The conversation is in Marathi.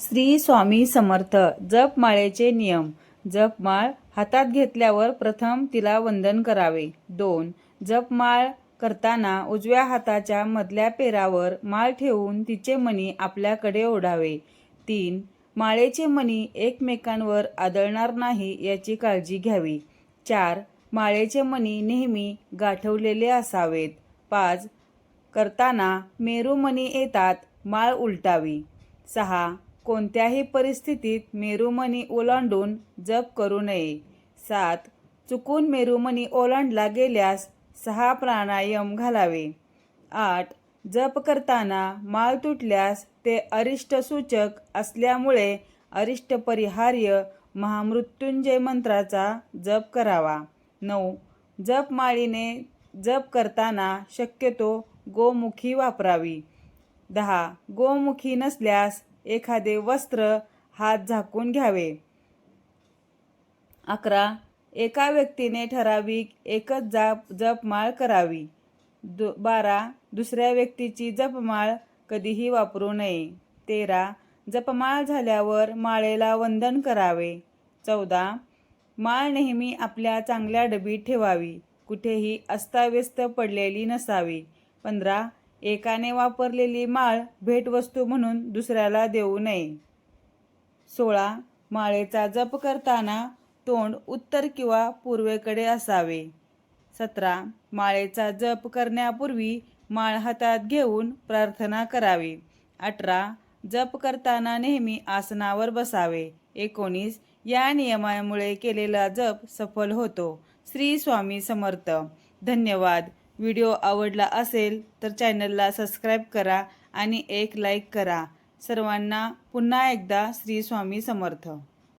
श्री स्वामी समर्थ जपमाळेचे नियम. जपमाळ हातात घेतल्यावर प्रथम तिला वंदन करावे. दोन जपमाळ करताना उजव्या हाताच्या मधल्या पेरावर माळ ठेवून तिचे मणी आपल्याकडे ओढावे. तीन माळेचे मणी एकमेकांवर आदळणार नाही याची काळजी घ्यावी. चार माळेचे मणी नेहमी गाठवलेले असावेत. पाच करताना मेरूमणी येतात माळ उलटावी. सहा कोणत्याही परिस्थितीत मेरूमणी ओलांडून जप करू नये. सात चुकून मेरूमणी ओलांडला गेल्यास सहा प्राणायाम घालावे. आठ जप करताना माळ तुटल्यास ते अरिष्ट सूचक असल्यामुळे अरिष्ट परिहार्य महामृत्युंजय मंत्राचा जप करावा. नऊ जप माळीने जप करताना शक्यतो गोमुखी वापरावी. दहा गोमुखी नसल्यास एखादे वस्त्र हात झाकून घ्यावे. अकरा. एका व्यक्तीने ठराविक एकच जाप जपमाळ करावी. दु बारा. दुसऱ्या व्यक्तीची जपमाळ कधीही वापरू नये. तेरा. जपमाळ झाल्यावर माळेला वंदन करावे. चौदा. माळ नेहमी आपल्या चांगल्या डबीत ठेवावी. कुठेही अस्ताव्यस्त पडलेली नसावी. पंधरा. एकाने वापरलेली माळ भेटवस्तू म्हणून दुसऱ्याला देऊ नये. सोळा. माळेचा जप करताना तोंड उत्तर किंवा पूर्वेकडे असावे. सतरा. माळेचा जप करण्यापूर्वी माळ हातात घेऊन प्रार्थना करावी. अठरा. जप करताना नेहमी आसनावर बसावे. एकोणीस. या नियमामुळे केलेला जप सफल होतो. श्री स्वामी समर्थ. धन्यवाद. व्हिडिओ आवडला असेल तर चॅनलला सबस्क्राईब करा आणि एक लाईक करा. सर्वांना पुन्हा एकदा श्री स्वामी समर्थ.